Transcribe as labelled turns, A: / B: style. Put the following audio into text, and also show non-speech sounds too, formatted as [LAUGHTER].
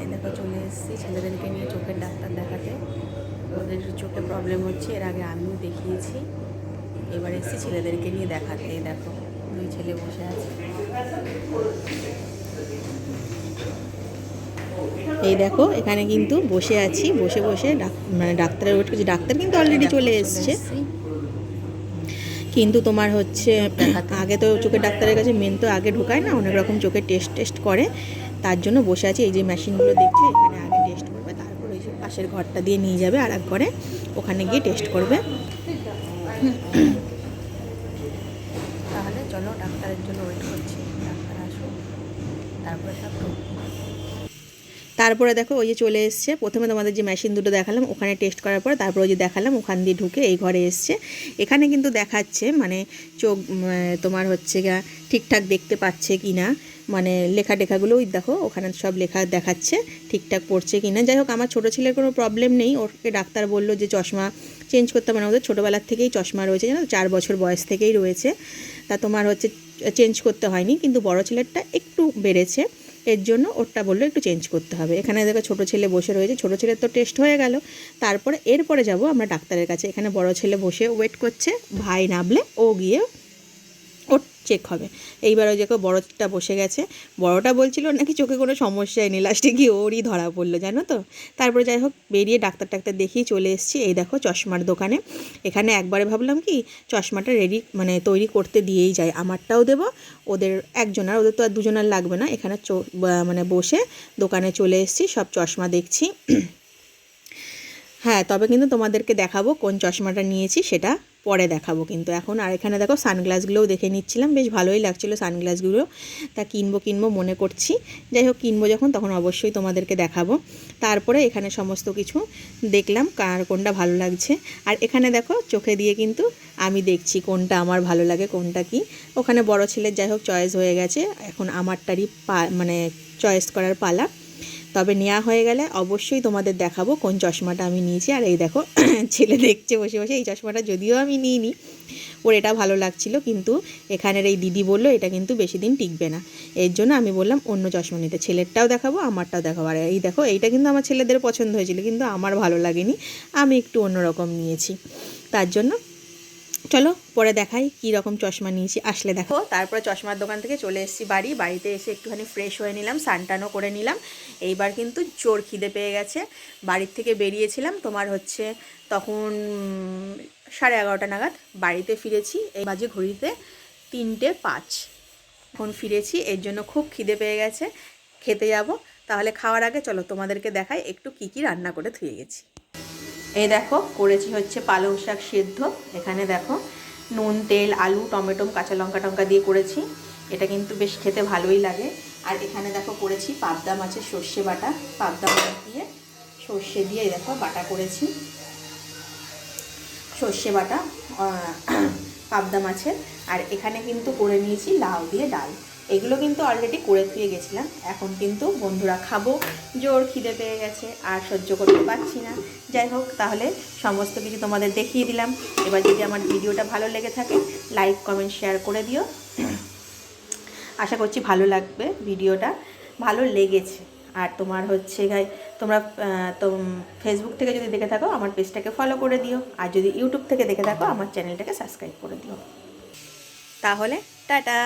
A: এই দেখো চলে এসেছি ছেলেদেরকে নিয়ে চোখের ডাক্তার দেখাতে। ওদের চোখে প্রবলেম হচ্ছে এর আগে আমিও দেখিয়েছি। এবার এসেছি ছেলেদেরকে নিয়ে দেখাতে দেখো দুই ছেলে বসে আছে। এই দেখো এখানে কিন্তু বসে আছি বসে বসে মানে ডাক্তারের ওয়েট করছি। ডাক্তার কিন্তু অলরেডি চলে এসছে। কিন্তু তোমার হচ্ছে আগে তো চোখের ডাক্তারের কাছে মেন তো আগে ঢোকায় না অনেক রকম চোখের টেস্ট টেস্ট করে। তার জন্য বসে আছি এই যে মেশিনগুলো দেখছে এখানে আগে টেস্ট করবে তারপর ওই পাশের ঘরটা দিয়ে নিয়ে যাবে আর এক ঘরে ওখানে গিয়ে টেস্ট করবে। তাহলে চলো ডাক্তারের জন্য ওয়েট করছি ডাক্তার তারপরে সব তারপরে দেখো ওই যে চলে এসছে প্রথমে তোমাদের যে মেশিন দুটো দেখালাম ওখানে টেস্ট করার পর তারপর ওই যে দেখালাম ওখান দিয়ে ঢুকে এই ঘরে এসছে। এখানে কিন্তু দেখাচ্ছে মানে চোখ তোমার হচ্ছে গা ঠিকঠাক দেখতে পাচ্ছে কি না মানে লেখা টেখাগুলো, ওই দেখো, ওখানে সব লেখা দেখাচ্ছে, ঠিকঠাক পড়ছে কি না যাই হোক, আমার ছোটো ছেলের কোনো প্রবলেম নেই। ওকে ডাক্তার বলল যে, চশমা চেঞ্জ করতে মানে ওদের ছোটোবেলার থেকেই চশমা রয়েছে, জানো? চার বছর বয়স থেকেই রয়েছে। তা তোমার হচ্ছে চেঞ্জ করতে হয়নি, কিন্তু বড় ছেলেরটা একটু বেড়েছে। এর জন্য ওরটা বলল একটু চেঞ্জ করতে হবে। এখানে দেখো, ছোটো ছেলে বসে রয়েছে। ছোটো ছেলের তো টেস্ট হয়ে গেল। তারপরে, এরপরে যাব আমরা ডাক্তারের কাছে। এখানে বড় ছেলে বসে ওয়েট করছে। ভাই নামলে ও গিয়ে চেক হবে। এইবার ওই দেখো বড়টা বসে গেছে। বড়টা বলছিল নাকি চোখে কোনো সমস্যাই নেই, লাস্টে গিয়ে ওরই ধরা পড়ল, জানো তো? তারপরে যাই হোক, বেরিয়ে ডাক্তার টাক্তার দেখিয়ে চলে এসেছি। এই দেখো চশমার দোকানে। এখানে একবারে ভাবলাম কি, চশমাটা রেডি মানে তৈরি করতে দিয়েই যায় আমারটাও দেবো, ওদের একজনের, ওদের তো আর দুজনের লাগবে না। এখানে মানে বসে দোকানে চলে এসেছি, সব চশমা দেখছি। হ্যাঁ তবে কিন্তু তোমাদেরকে দেখাবো কোন চশমাটা নিয়েছি, সেটা পরে দেখাবো কিন্তু এখন। আর এখানে দেখো সানগ্লাসগুলোও দেখে নিচ্ছিলাম, বেশ ভালোই লাগছিল সানগ্লাসগুলো। তা কিনবো কিনবো মনে করছি। যাই হোক, কিনবো যখন, তখন অবশ্যই তোমাদেরকে দেখাবো। তারপরে এখানে সমস্ত কিছু দেখলাম, কার কোনটা ভালো লাগছে। আর এখানে দেখো, চোখে দিয়ে কিন্তু আমি দেখছি কোনটা আমার ভালো লাগে, কোনটা কি। ওখানে বড় ছেলের যাই হোক, চয়েস হয়ে গেছে। এখন আমারটারই পা মানে চয়েস করার পালা। তবে নেওয়া হয়ে গেলে অবশ্যই তোমাদের দেখাবো কোন চশমাটা আমি নিয়েছি। আর এই দেখো, [COUGHS] ছেলে দেখছে বসে বসে, এই চশমাটা যদিও আমি নিইনি, ওর এটা ভালো লাগছিল, কিন্তু এখানের এই দিদি বলল এটা কিন্তু বেশি দিন টিকবে না। এর জন্য আমি বললাম, অন্য চশমা নিতে, ছেলেরটাও দেখাবো, আমারটাও দেখাবো। আর এই দেখো, এইটা কিন্তু আমার ছেলেদের পছন্দ হয়েছিল, কিন্তু আমার ভালো লাগেনি, আমি একটু অন্যরকম নিয়েছি। তার জন্য চলো পরে দেখাই কী রকম চশমা নিয়েছি, আসলে দেখো। তারপরে চশমার দোকান থেকে চলে এসেছি বাড়ি। বাড়িতে এসে একটুখানি ফ্রেশ হয়ে নিলাম সানটানও করে নিলাম। এইবার কিন্তু জোর খিদে পেয়ে গেছে। বাড়ির থেকে বেরিয়েছিলাম, তোমার হচ্ছে তখন সাড়ে এগারোটা নাগাদ। বাড়িতে ফিরেছি, এই বাজে ঘড়িতে তিনটে পাঁচ। এখন ফিরেছি, এর জন্য খুব খিদে পেয়ে গেছে। খেতে যাব, তাহলে খাওয়ার আগে চলো তোমাদেরকে দেখাই একটু কী কী রান্না করে ধুয়ে গেছি। এই দেখো, করেছি হচ্ছে পালং শাক সেদ্ধ। এখানে দেখো, নুন, তেল, আলু, টমেটো, কাঁচা লঙ্কা টঙ্কা দিয়ে করেছি। এটা কিন্তু বেশ খেতে ভালোই লাগে। আর এখানে দেখো, করেছি পাবদা মাছের সর্ষে বাটা। পাবদা মাছ দিয়ে সর্ষে দিয়ে দেখো বাটা করেছি। সর্ষে বাটা পাবদা মাছের। আর এখানে কিন্তু করে নিয়েছি লাউ দিয়ে ডাল। এগুলো কিন্তু অলরেডি করে ধুয়ে গেছিলাম। এখন কিন্তু বন্ধুরা খাব। জোর খিদে পেয়ে গেছে, আর সহ্য করতে পারছি না। যাই হোক, তাহলে সমস্ত কিছু তোমাদের দেখিয়ে দিলাম। এবার যদি আমার ভিডিওটা ভালো লেগে থাকে লাইক কমেন্ট শেয়ার করে দিও। আশা করছি ভালো লাগবে ভিডিওটা। ভালো লেগেছে। আর তোমার হচ্ছে গাই তোমরা তো ফেসবুক থেকে যদি দেখে থাকো, আমার পেজটাকে ফলো করে দিও। আর যদি ইউটিউব থেকে দেখে থাকো, আমার চ্যানেলটাকে সাবস্ক্রাইব করে দিও। তাহলে, টাটা!